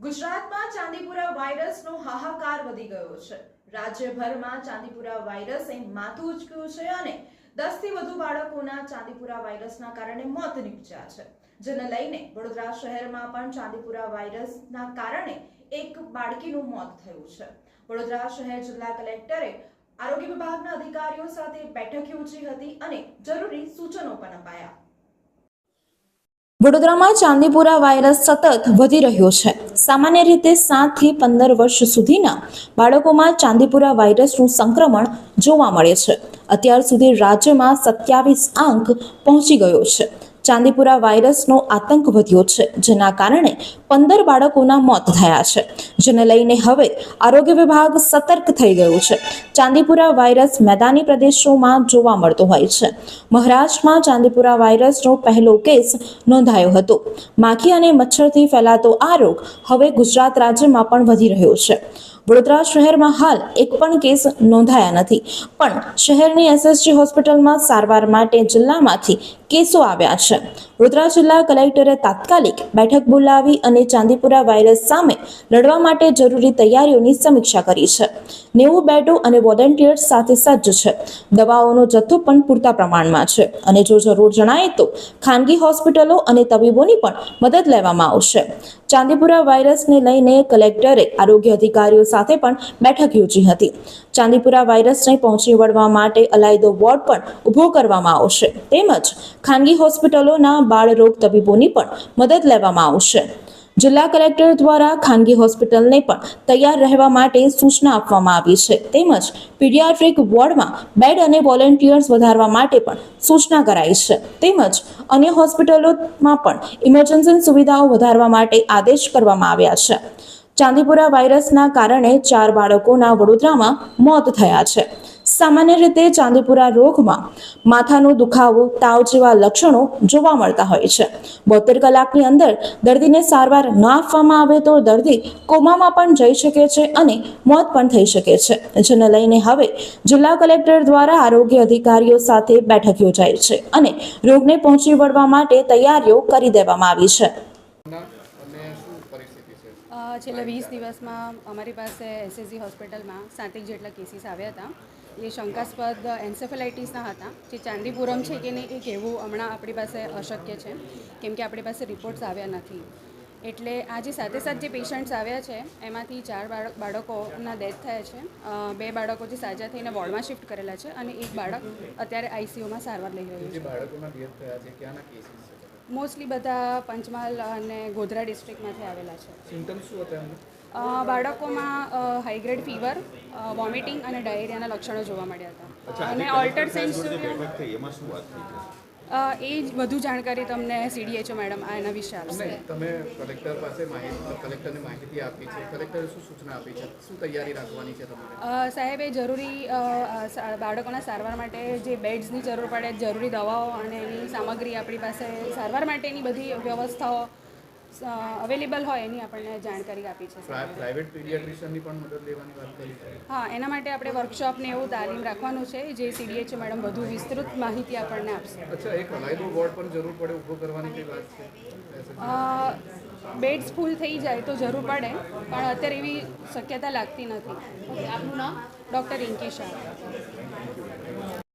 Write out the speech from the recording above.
ગુજરાતમાં ચાંદીપુરા વાયરસનો હાહાકાર વધી ગયો છે. રાજ્યભરમાં ચાંદીપુરા વાયરસે માથું ઉચક્યું છે અને દસથી વધુ બાળકોના ચાંદીપુરા વાયરસના કારણે મોત નીપજ્યા છે. જેને લઈને વડોદરા શહેરમાં પણ ચાંદીપુરા વાયરસના કારણે એક બાળકીનું મોત થયું છે. વડોદરા શહેર જિલ્લા કલેક્ટરે આરોગ્ય વિભાગના અધિકારીઓ સાથે બેઠક યોજી હતી અને જરૂરી સૂચનો પણ અપાયા. વડોદરામાં ચાંદીપુરા વાયરસ સતત વધી રહ્યો છે. સામાન્ય રીતે સાતથી પંદર વર્ષ સુધીના બાળકોમાં ચાંદીપુરા વાયરસનું સંક્રમણ જોવા મળે છે. અત્યાર સુધી રાજ્યમાં સત્યાવીસ આંક પહોંચી ગયો છે. ચાંદીપુરા વાયરસનો આતંક વધ્યો છે, જેના કારણે પંદર બાળકોના મોત થયા છે. જેને લઈને હવે આરોગ્ય વિભાગ સતર્ક થઈ ગયું છે. ચાંદીપુરા વાયરસ મેદાની પ્રદેશોમાં જોવા મળતો હોય છે. મહારાષ્ટ્રમાં ચાંદીપુરા વાયરસનો પહેલો કેસ નોંધાયો હતો. માખી અને મચ્છરથી ફેલાતો આ રોગ હવે ગુજરાત રાજ્યમાં પણ વધી રહ્યો છે. વડોદરા શહેરમાં હાલ એક પણ કેસ નોંધાયા નથી. પણ શહેરની એસએસજી હોસ્પિટલમાં સારવાર માટે જિલ્લામાંથી કેસો આવ્યા છે. વડોદરા જિલ્લા કલેક્ટરે તાત્કાલિક બેઠક બોલાવી અને ચાંદીપુરા વાયરસ સામે લડવા માટે જરૂરી તૈયારીઓની સમીક્ષા કરી છે. નેવું બેડો અને વોલેન્ટિયર્સ સાથે સજ્જ છે. દવાઓનો જથ્થો પણ પૂરતા પ્રમાણમાં છે અને જો જરૂર જણાય તો ખાનગી હોસ્પિટલો અને તબીબોની પણ મદદ લેવામાં આવશે. ચાંદીપુરા વાયરસને લઈને કલેક્ટરે આરોગ્ય અધિકારીઓ સાથે પણ બેઠક યોજી હતી. ચાંદીપુરા વાયરસને પહોંચી વળવા માટે અલાયદો વોર્ડ પણ ઊભો કરવામાં આવશે. તેમજ ખાનગી હોસ્પિટલોના બાળરોગ તબીબોની પણ મદદ લેવામાં આવશે. જિલ્લા કલેક્ટર દ્વારા ખાનગી હોસ્પિટલને પણ તૈયાર રહેવા માટે સૂચના આપવામાં આવી છે. તેમજ પીડિયાટ્રિક વોર્ડમાં બેડ અને વોલેન્ટિયર્સ વધારવા માટે પણ સૂચના કરાઈ છે. તેમજ અન્ય હોસ્પિટલોમાં પણ ઇમરજન્સી સુવિધાઓ વધારવા માટે આદેશ કરવામાં આવ્યા છે. ચાંદીપુરા વાયરસના કારણે ચાર બાળકોના વડોદરામાં મોત થયા છે. સામાન્ય રીતે ચાંદીપુરા રોગમાં માથાનો દુખાવો, તાવ જેવા લક્ષણો જોવા મળતા હોય છે. બોતેર કલાકની અંદર દર્દીને સારવાર ન આપવામાં આવે તો દર્દી કોમામાં પણ જઈ શકે છે અને મોત પણ થઈ શકે છે. જેને લઈને હવે જિલ્લા કલેક્ટર દ્વારા આરોગ્ય અધિકારીઓ સાથે બેઠક યોજાઈ છે અને રોગને પહોંચી વળવા માટે તૈયારીઓ કરી દેવામાં આવી છે ના અને શું પરિસ્થિતિ છે અ, છેલ્લા વીસ દિવસમાં અમારી પાસે એસએસજી હોસ્પિટલમાં સાતેક જેટલા કેસીસ આવ્યા હતા. એ શંકાસ્પદ એન્સેફેલાઇટીસના હતા, જે ચાંદીપુરમ છે કે નહીં એ કહેવું હમણાં આપણી પાસે અશક્ય છે, કેમ કે આપણી પાસે રિપોર્ટ્સ આવ્યા નથી. એટલે આ જે સાથે સાથ જે પેશન્ટ્સ આવ્યા છે, એમાંથી ચાર બાળક બાળકોના ડેથ થયા છે. બે બાળકો જે સાજા થઈને વોર્ડમાં શિફ્ટ કરેલા છે અને એક બાળક અત્યારે આઈસીયુમાં સારવાર લઈ રહ્યું છે? મોસ્ટલી બધા પંચમહાલ અને ગોધરા ડિસ્ટ્રિક્ટમાંથી આવેલા છે. સિમ્ટમ્સ શું હતા એમને અ, બાળકોમાં હાઈગ્રેડ ફીવર વોમિટિંગ અને ડાયરિયાના લક્ષણો જોવા મળ્યા હતા. અને ઓલ્ટર સેન્સ એ જ વધુ જાણકારી તમને સીડીએચઓ મેડમ આ એના વિશે આપશે. તમે કલેક્ટર પાસે માહિતી કલેક્ટરને માહિતી આપી છે. કલેક્ટરે શું સૂચના આપી છે? શું તૈયારી રાખવાની છે તમારે? સાહેબ એ જરૂરી બાળકોના સારવાર માટે જે બેડ્સની જરૂર પડે જરૂરી દવાઓ અને એની સામગ્રી આપણી પાસે સારવાર માટેની બધી વ્યવસ્થાઓ અવેલેબલ હોય એની આપણને જાણકારી આપી છે. પ્રાઇવેટ પીડિયાટ્રિશિયનની પણ મદદ લેવાની વાત કરી હા એના માટે આપણે વર્કશોપને એવું તાલીમ રાખવાનું છે જે સીડીએચઓ મેડમ વધુ વિસ્તૃત માહિતી આપણને આપશે. અચ્છા એક અલાયદો વોર્ડ પણ જરૂર પડે ઊભો કરવાની કઈ વાત છે? બેડ્સ ફૂલ થઈ જાય તો જરૂર પડે પણ અત્યારે એવી શક્યતા લાગતી નથી. આપનું નામ? ડૉક્ટર રિંકી શાહ.